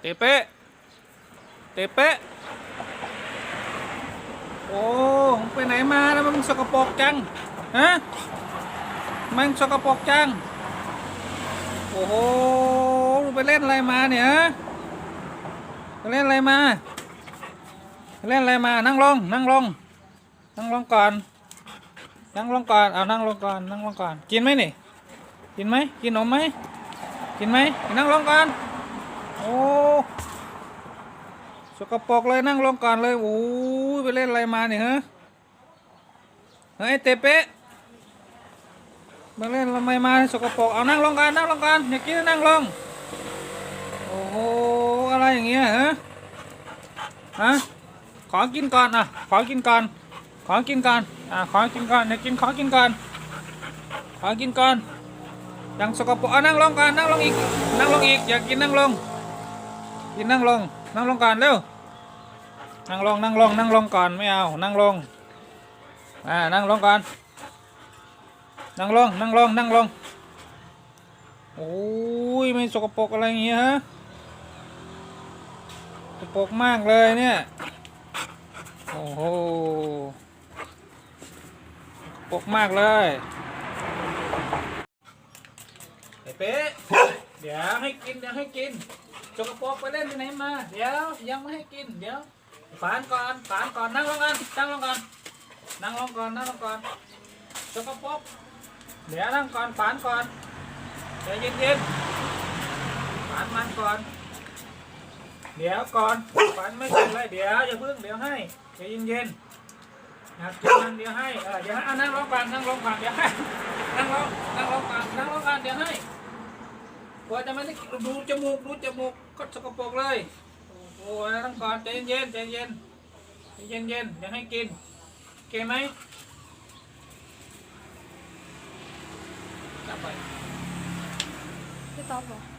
เตเป๊ะ เตเป๊ะ โอ้มไปไหนมาแล้วมึงสกปรกจัง ฮะ มึงสกปรกจัง โอ้โหมึงไปเล่นอะไรมาเนี่ยฮะไปเล่นอะไรมาไปเล่นอะไรมา นั่งลง นั่งลง นั่งลงก่อน นั่งลงก่อน เอานั่งลงก่อน นั่งลงก่อน กินไหมนี่ กินไหม กินนมไหม กินไหม นั่งลงก่อน อ้สกปรกเลยนั่งลงก่อนเลยโอ้ยไปเล่นอะไรมาเนี่ยฮะเฮ้ยเตเป๊ะมาเล่นทำไมมาสกปรกเอานั่งลงก่อนนั่งลงก่อนอย่ากินนั่งลงโอ้โหอะไรอย่างเงี้ยฮะฮะขอกินก่อนอะขอกินก่อนขอกินก่อนอะขอกินก่อนอย่ากินขอกินก่อนขอกินก่อนยังสกปรกเอานั่งลงก่อนนั่งลงอีกนั่งลงอีกอยากกินนั่งลง กินนั่งลง นั่งลงก่อนเร็ว นั่งลงนั่งลงนั่งลงก่อนไม่เอา นั่งลง อ่า นั่งลงก่อน นั่งลงนั่งลงนั่งลง โอ้ยไม่สกปรกอะไรอย่างเงี้ยฮะ สกปรกมากเลยเนี่ย โอ้โหสกปรกมากเลยไอเป๊ะ เดี๋ยวให้กินเดี๋ยวให้กินจกกระโปรงไปเล่นที่ไหนมา เดี๋ยวยังไม่ให้กิน เดี๋ยวฝานก่อนฝานก่อนนั่งลงก่อนนั่งลงก่อนนั่งลงก่อนนั่งลงก่อนจกกระโปรงเดี๋ยวนั่งก่อนฝานก่อนใจเย็นๆฝานมันก่อน เดี๋ยวก่อนฝานไม่เสร็จเลยเดี๋ยวอย่าเพิ่งเดี๋ยวให้ใจเย็นๆนะกินมันเดี๋ยวให้เออเดี๋ยวให้นั่งลงก่อนนั่งลงก่อนเดี๋ยวให้นั่งลงนั่งลงก่อนนั่งลงก่อนเดี๋ยวให้าจะไม่ได้ดูจมูกดูจมูกก็สกปรกเลย โอ้ยทั้งก่อนใจเย็นใจเย็นใจเย็นเย็นๆเดี๋ยวให้กินโอเคไหมจับไปพี่ต๊อบเหรอ